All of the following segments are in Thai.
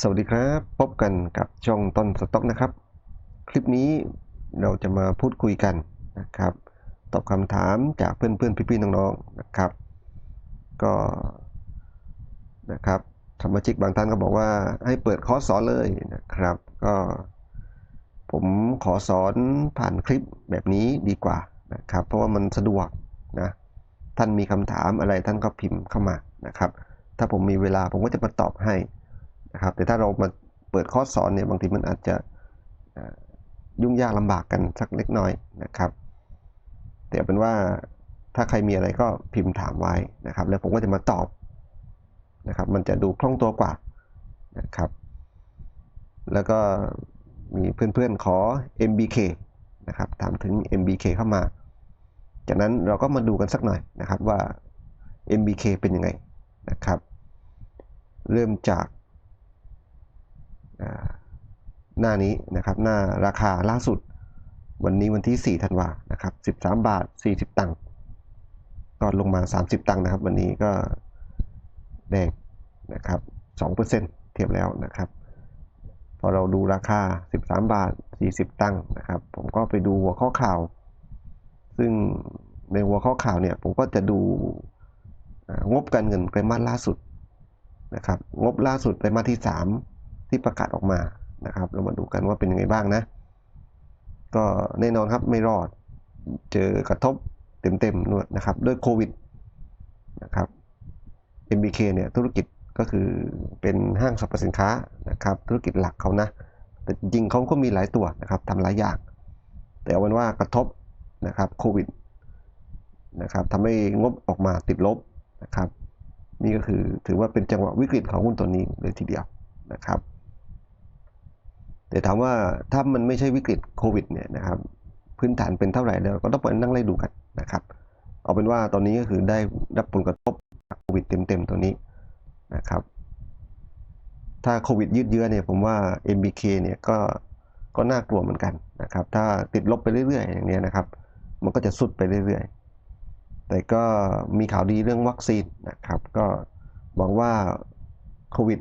สวัสดีครับ พบกันกับช่องต้นสต็อกนะครับ คลิปนี้เราจะมาพูดคุยกันนะครับ ตอบคำถามจากเพื่อนๆพี่ๆน้องๆนะครับ ก็นะครับสมาชิกบางท่านก็บอกว่าให้เปิดคอร์สสอนเลยนะครับ ก็ ผมขอสอนผ่านคลิปแบบนี้ดีกว่านะครับ เพราะว่ามันสะดวกนะท่านมีคำถามอะไรท่านก็พิมพ์เข้ามานะครับ ถ้าผมมีเวลาผมก็จะมาตอบให้ นะครับ แต่ถ้าเรามาเปิดคอร์สสอนเนี่ยบางทีมันอาจจะยุ่งยากลำบากกันสักเล็กน้อยนะครับ แต่เอาเป็นว่าถ้าใครมีอะไรก็พิมพ์ถามไว้นะครับ แล้วผมก็จะมาตอบนะครับ มันจะดูคล่องตัวกว่านะครับ แล้วก็มีเพื่อนๆขอ MBK นะครับถามถึง MBK เข้ามา จากนั้นเราก็มาดูกันสักหน่อยนะครับว่า MBK เป็นยังไงนะครับ เริ่มจาก หน้านี้นะครับหน้าราคาล่าสุด วันนี้วันที่ 4 ธันวานะครับ 13 บาท 40 ตังค์ก็ลงมา 30 ตังค์นะครับ วันนี้ก็แดงนะครับ 2%เทียบแล้วนะครับ พอเราดูราคา 13 บาท 40 ตังค์นะครับ ผมก็ไปดูหัวข้อข่าว ซึ่งในหัวข้อข่าวเนี่ยผมก็จะดูงบการเงินไตรมาสล่าสุดนะครับ งบล่าสุดไตรมาสที่ 3 ที่ประกาศออกมานะครับ เรามาดูกันว่าเป็นยังไงบ้างนะ ก็แน่นอนครับไม่รอดเจอกระทบเต็มๆด้วยนะครับด้วยโควิดนะครับ MBK เนี่ยธุรกิจก็คือเป็นห้างสรรพสินค้านะครับธุรกิจหลักเขานะแต่จริงเขาก็มีหลายตัวนะครับทำหลายอย่าง แต่เอาเป็นว่ากระทบนะครับโควิดนะครับทำให้งบออกมาติดลบนะครับ นี่ก็คือถือว่าเป็นจังหวะวิกฤตของหุ้นตัวนี้เลยทีเดียวนะครับ แต่ถามว่าถ้ามันไม่ใช่วิกฤตโควิดเนี่ยนะครับพื้นฐานเป็นเท่าไหร่แล้วก็ต้องไปนั่งไล่ดูกันนะครับ เอาเป็นว่าตอนนี้ก็คือได้รับผลกระทบจากโควิดเต็มๆตัวนี้นะครับ ถ้าโควิดยืดเยื้อเนี่ยผมว่า MBK เนี่ยก็ก็น่ากลัวเหมือนกันนะครับ ถ้าติดลบไปเรื่อยๆ อย่างนี้นะครับ มันก็จะสุดไปเรื่อยๆ แต่ก็มีข่าวดีเรื่องวัคซีนนะครับ ก็หวังว่าโควิด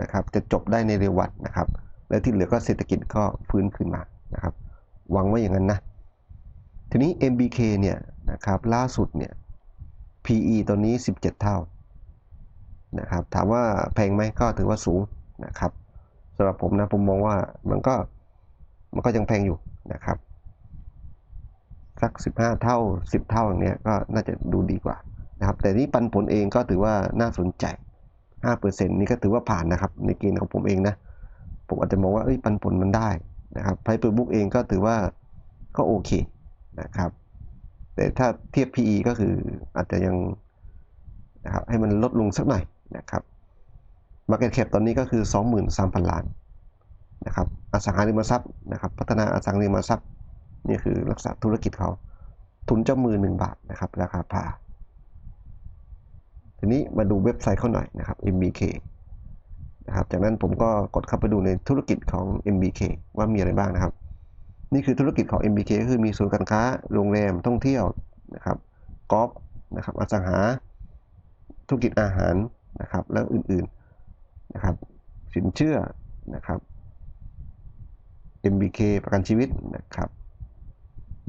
นะครับจะจบได้ในเร็ววันนะครับ และที่เหลือก็เศรษฐกิจก็ฟื้นขึ้นมานะครับหวังว่าอย่างนั้นนะทีนี้ MBK เนี่ยนะครับล่าสุดเนี่ย PE ตัวนี้ 17 เท่านะครับถามว่าแพงไหมก็ถือว่าสูงนะครับสำหรับผมนะผมมองว่ามันก็มันก็ยังแพงอยู่นะครับสัก 15 เท่า 10 เท่าอย่างเนี้ยก็น่าจะดูดีกว่านะครับแต่นี่ปันผลเองก็ถือว่าน่าสนใจ 5%นี่ก็ถือว่าผ่านนะครับในเกณฑ์ของผมเองนะ ผมอาจจะมองว่าเอ้ยปันผลมันได้นะครับไพเปอร์บุ๊กเองก็ถือว่าก็โอเคนะครับ แต่ถ้าเทียบ PE ก็คืออาจจะยังนะครับให้มันลดลงสักหน่อยนะครับ Market Cap ตอนนี้ก็คือ 23,000 ล้านนะครับอสังหาริมทรัพย์นะครับ พัฒนาอสังหาริมทรัพย์นี่คือลักษณะธุรกิจเขา ทุนเจ้ามือ 1 บาทนะครับ ราคาพาทีนี้มาดูเว็บไซต์เขาหน่อยนะครับ MBK นะครับ จากนั้นผมก็กดเข้าไปดูในธุรกิจของ MBK ว่ามีอะไรบ้างนะครับ นี่คือธุรกิจของ MBK ก็คือมีศูนย์การค้า โรงแรม ท่องเที่ยวนะครับกอล์ฟนะครับ อสังหา ธุรกิจอาหารนะครับ แล้วอื่นๆนะครับ สินเชื่อนะครับ MBK ประกันชีวิตนะครับ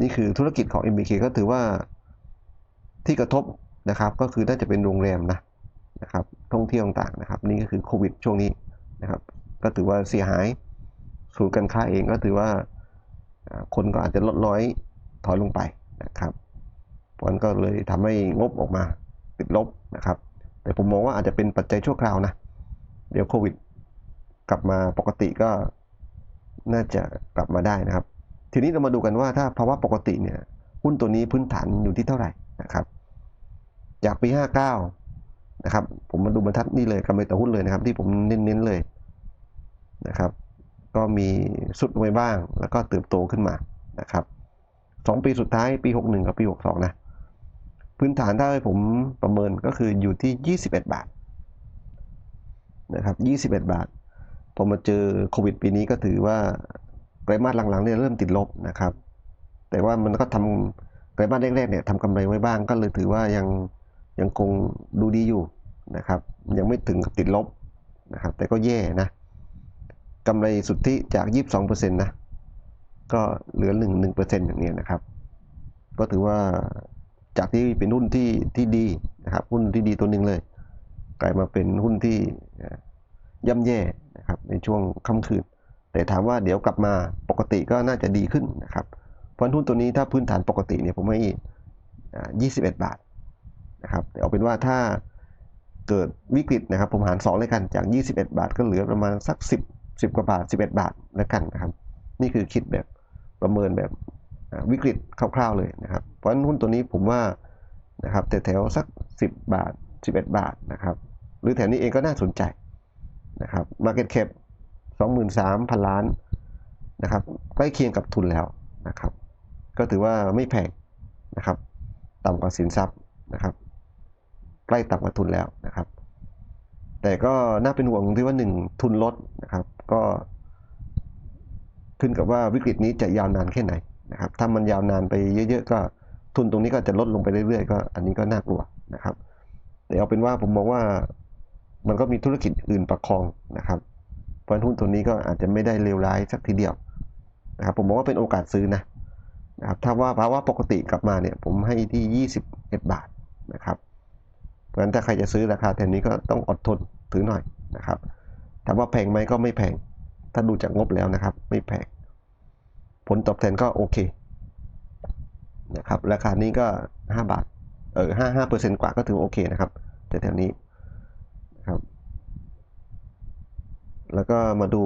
นี่คือธุรกิจของ MBK ก็ถือว่าที่กระทบนะครับ ก็คือน่าจะเป็นโรงแรมนะ นะครับท่องเที่ยวต่างๆนะครับ นี่ก็คือโควิดช่วงนี้นะครับ ก็ถือว่าเสียหายศูนย์การค้าเองก็ถือว่าคนก็อาจจะลดน้อยถอยลงไปนะครับเพราะนั้นก็เลยทำให้งบออกมาติดลบนะครับ แต่ผมมองว่าอาจจะเป็นปัจจัยชั่วคราวนะ เดี๋ยวโควิด กลับมาปกติก็น่าจะกลับมาได้นะครับ ทีนี้เรามาดูกันว่าถ้าภาวะปกติเนี่ยหุ้นตัวนี้พื้นฐานอยู่ที่เท่าไหร่นะครับ จากปี 59 นะครับ ผมมาดูบรรทัดนี่เลยกำไรต่อหุ้นเลยนะครับ ที่ผมเน้นๆเลยนะครับ ก็มีสุดลงไปบ้าง แล้วก็เติบโตขึ้นมานะครับสองปีสุดท้ายปี 61 กับปี 62 นะ พื้นฐานถ้าให้ผมประเมินก็คืออยู่ที่ 21 บาทนะครับ 21 บาทพอมาเจอโควิดปีนี้ก็ถือว่าไตรมาสหลังๆเนี่ยเริ่มติดลบนะครับ แต่ว่ามันก็ทำไตรมาสแรกๆเนี่ยทำกำไรไว้บ้างก็เลยถือว่ายัง ยังคงดูดีอยู่นะครับ ยังไม่ถึงกับติดลบนะครับ แต่ก็แย่นะกำไรสุทธิจาก 22%นะก็เหลือ 1 1%อย่างเนี้ยนะครับ ก็ถือว่าจากที่เป็นหุ้นที่ที่ดีนะครับหุ้นที่ดีตัวหนึ่งเลย กลายมาเป็นหุ้นที่ย่ำแย่นะครับในช่วงค่ำคืน แต่ถามว่าเดี๋ยวกลับมาปกติก็น่าจะดีขึ้นนะครับเพราะหุ้นตัวนี้ถ้าพื้นฐานปกติเนี่ยผมให้อ่า21 บาท นะครับแต่เอาเป็นว่าถ้าเกิดวิกฤตนะครับ ผมหาร 2 เลยกันจาก 21 บาท ก็เหลือประมาณสัก 10 10 กว่าบาท 11 บาทแล้วกันนะครับ นี่คือคิดแบบประเมินแบบวิกฤตคร่าวๆเลยนะครับ เพราะฉะนั้นหุ้นตัวนี้ผมว่านะครับแต่แถวๆสัก 10 บาท 11 บาทนะครับหรือแถวนี้เองก็น่าสนใจนะครับ Market Cap 23,000 ล้านนะครับใกล้เคียงกับทุนแล้วนะครับ ก็ถือว่าไม่แพงนะครับต่ำกว่าสินทรัพย์นะครับ ใกล้ต่ำกว่าทุนแล้วนะครับ แต่ก็น่าเป็นห่วงที่ว่าหนึ่งทุนลดนะครับ ก็ ขึ้นกับว่าวิกฤตนี้จะยาวนานแค่ไหนนะครับ ถ้ามันยาวนานไปเยอะๆก็ทุนตรงนี้ก็จะลดลงไปเรื่อยๆก็อันนี้ก็น่ากลัวนะครับ แต่เอาเป็นว่าผมมองว่ามันก็มีธุรกิจอื่นประคองนะครับเพราะหุ้นตัวนี้ก็อาจจะไม่ได้เลวร้ายสักทีเดียวนะครับผมมองว่าเป็นโอกาสซื้อนะนะครับถ้าว่าภาวะปกติกลับมาเนี่ยผมให้ที่ 21 บาทนะครับ เพราะฉะนั้นถ้าใครจะซื้อราคาแถวนี้ก็ต้องอดทนถือหน่อยนะครับถามว่าแพงไหมก็ไม่แพง ถ้าดูจากงบแล้วนะครับ ไม่แพง ผลตอบแทนก็โอเคนะครับราคานี้ก็ 5 บาทเออห้าห้าเปอร์เซ็นต์กว่าก็ถือโอเคนะครับแต่แถวนี้นะครับ แล้วก็มาดู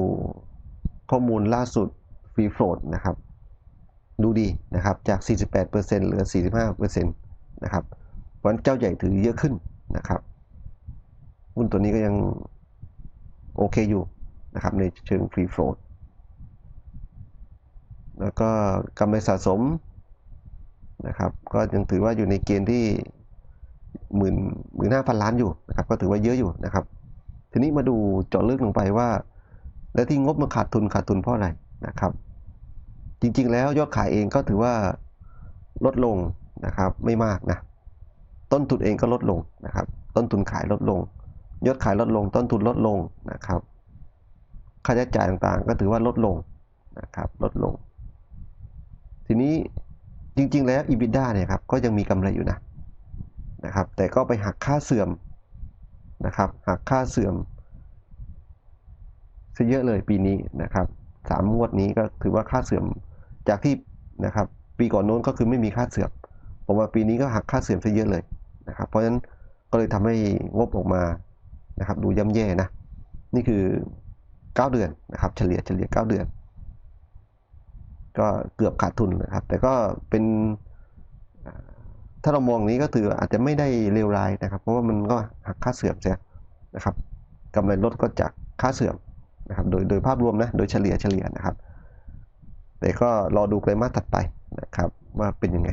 ข้อมูลล่าสุดฟรีโฟลดนะครับ ดูดีนะครับจาก 48%เหลือ 45%นะครับเพราะฉะนั้นเจ้าใหญ่ถือเยอะขึ้น นะครับหุ้นตัวนี้ก็ยังโอเคอยู่นะครับในเชิงฟรีโฟลดแล้วก็กำไรสะสมนะครับ ก็ยังถือว่าอยู่ในเกณฑ์ที่หมื่นหมื่นห้าพันล้านอยู่นะครับ ก็ถือว่าเยอะอยู่นะครับ ทีนี้มาดูเจาะลึกลงไปว่า แล้วที่งบมันขาดทุนขาดทุนเพราะอะไรนะครับ จริงๆแล้วยอดขายเองก็ถือว่าลดลงนะครับไม่มากนะ ต้นทุนเองก็ลดลงนะครับ ต้นทุนขายลดลง ยอดขายลดลง ต้นทุนลดลงนะครับ ค่าใช้จ่ายต่างๆ ก็ถือว่าลดลงนะครับ ลดลง ทีนี้จริงๆ แล้ว EBITDA เนี่ยครับ ก็ยังมีกำไรอยู่นะนะครับ แต่ก็ไปหักค่าเสื่อมนะครับ หักค่าเสื่อมซะเยอะเลยปีนี้นะครับสามงวดนี้ก็ถือว่าค่าเสื่อมจากที่นะครับ ปีก่อนโน้นก็คือไม่มีค่าเสื่อมผมว่าปีนี้ก็หักค่าเสื่อมซะเยอะเลย นะครับเพราะฉะนั้นก็เลยทำให้งบออกมานะครับดูย่ำแย่นะนี่คือ 9 เดือนนะครับเฉลี่ยเฉลี่ย 9 เดือน ก็เกือบขาดทุนนะครับ แต่ก็เป็นถ้าเรามองอย่างนี้ก็ถืออาจจะไม่ได้เลวร้ายนะครับ เพราะว่ามันก็หักค่าเสื่อมเสียนะครับกำไรลดก็จากค่าเสื่อมนะครับโดยโดยภาพรวมนะโดยเฉลี่ยเฉลี่ยนะครับ แต่ก็รอดูไตรมาสถัดไปนะครับว่าเป็นยังไง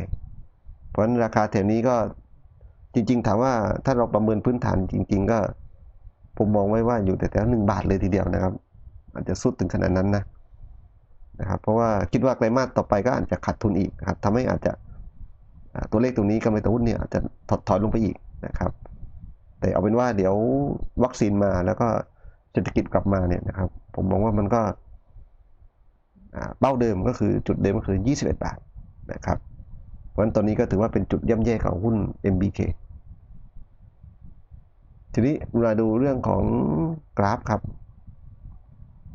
เพราะฉะนั้นราคาแถวนี้ก็ จริง ๆ ถามว่าถ้าเราประเมินพื้นฐานจริง ๆ ก็ ผมมองไว้ว่าอยู่แต่แถวหนึ่งบาทเลยทีเดียวนะครับ อาจจะสุดถึงขนาดนั้นนะนะครับ เพราะว่าคิดว่าไตรมาสต่อไปก็อาจจะขาดทุนอีกนะครับทำให้อาจจะตัวเลขตรงนี้กำไรต่อหุ้นเนี่ยอาจจะถดถอยลงไปอีกนะครับ แต่เอาเป็นว่าเดี๋ยววัคซีนมาแล้วก็เศรษฐกิจกลับมาเนี่ยนะครับ ผมมองว่ามันก็เป้าเดิมก็คือจุดเดิมก็คือ 21 บาทนะครับ เพราะฉะนั้นตอนนี้ก็ถือว่าเป็นจุดย่ำแย่ของหุ้น MBK ทีนี้มาดูเรื่องของกราฟครับ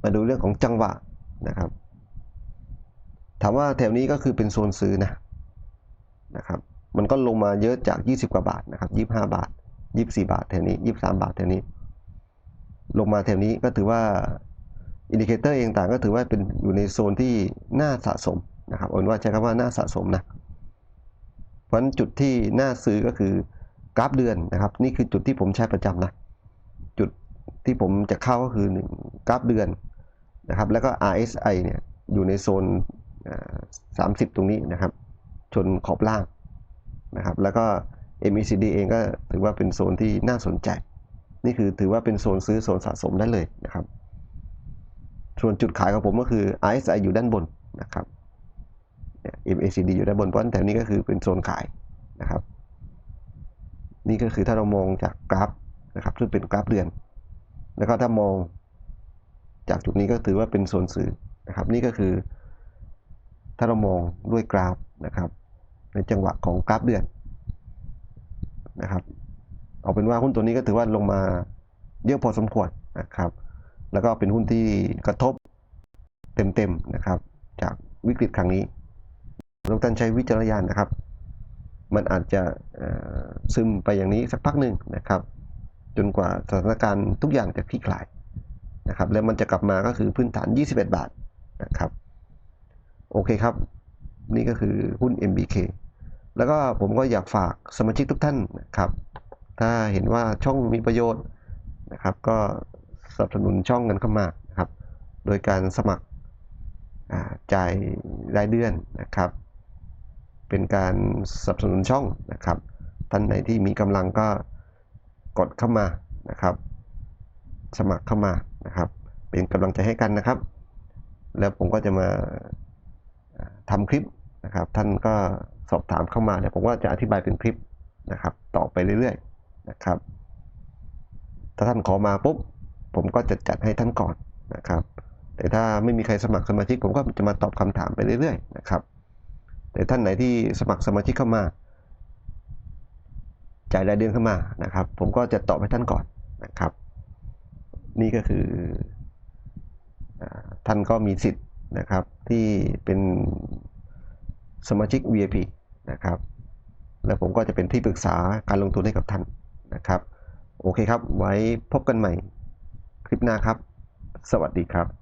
มาดูเรื่องของจังหวะนะครับ ถามว่าแถวนี้ก็คือเป็นโซนซื้อนะนะครับ มันก็ลงมาเยอะจาก 20 กว่าบาทนะครับ 25 บาท 24 บาทแถวนี้ 23 บาทแถวนี้ ลงมาแถวนี้ก็ถือว่าอินดิเคเตอร์เองต่างก็ถือว่าเป็นอยู่ในโซนที่น่าสะสมนะครับเอาเป็นว่าใช้คำว่าน่าสะสมนะเพราะฉะนั้นจุดที่น่าซื้อก็คือ กราฟเดือนนะครับ นี่คือจุดที่ผมใช้ประจำนะ จุดที่ผมจะเข้าก็คือหนึ่งกราฟเดือนนะครับ แล้วก็ RSI เนี่ยอยู่ในโซนสามสิบตรงนี้นะครับ ชนขอบล่างนะครับ แล้วก็ MACD เองก็ถือว่าเป็นโซนที่น่าสนใจ นี่คือถือว่าเป็นโซนซื้อโซนสะสมได้เลยนะครับ ส่วนจุดขายของผมก็คือ RSI อยู่ด้านบนนะครับเนี่ย MACD อยู่ด้านบนเพราะฉะนั้นแถวนี้ก็คือเป็นโซนขายนะครับ นี่ก็คือถ้าเรามองจากกราฟนะครับ ซึ่งเป็นกราฟเดือน แล้วก็ถ้ามองจากจุดนี้ก็ถือว่าเป็นส่วนสื่อนะครับ นี่ก็คือ ถ้าเรามองด้วยกราฟนะครับ ในจังหวะของกราฟเดือนนะครับ เอาเป็นว่าหุ้นตัวนี้ก็ถือว่าลงมาเยอะพอสมควรนะครับ แล้วก็เป็นหุ้นที่กระทบเต็มๆนะครับ จากวิกฤตครั้งนี้ทุกท่านใช้วิจารณญาณนะครับ มันอาจจะซึมไปอย่างนี้สักพักหนึ่งนะครับ จนกว่าสถานการณ์ทุกอย่างจะคลี่คลายนะครับ แล้วมันจะกลับมาก็คือพื้นฐาน 21 บาทนะครับ โอเคครับ นี่ก็คือหุ้น MBK แล้วก็ผมก็อยากฝากสมาชิกทุกท่านนะครับ ถ้าเห็นว่าช่องมีประโยชน์นะครับ ก็สนับสนุนช่องกันเข้ามานะครับ โดยการสมัครจ่ายรายเดือนนะครับ เป็นการสนับสนุนช่องนะครับ ท่านไหนที่มีกำลังก็กดเข้ามานะครับ สมัครเข้ามานะครับ เป็นกำลังใจให้กันนะครับ แล้วผมก็จะมาอ่าทำคลิปนะครับ ท่านก็สอบถามเข้ามาเดี๋ยวผมก็จะอธิบายเป็นคลิปนะครับ ต่อไปเรื่อยๆนะครับ ถ้าท่านขอมาปุ๊บผมก็จะจัดให้ท่านก่อนนะครับ แต่ถ้าไม่มีใครสมัครสมาชิกผมก็จะมาตอบคำถามไปเรื่อยๆนะครับ แต่ท่านไหนที่สมัครสมาชิกเข้ามา จ่ายรายเดือนเข้ามานะครับ ผมก็จะตอบให้ท่านก่อนนะครับ นี่ก็คืออท่านก็มีสิทธิ์นะครับที่เป็นสมาชิก VIP นะครับ แล้วผมก็จะเป็นที่ปรึกษาการลงทุนให้กับท่านนะครับ โอเคครับ ไว้พบกันใหม่คลิปหน้าครับ สวัสดีครับ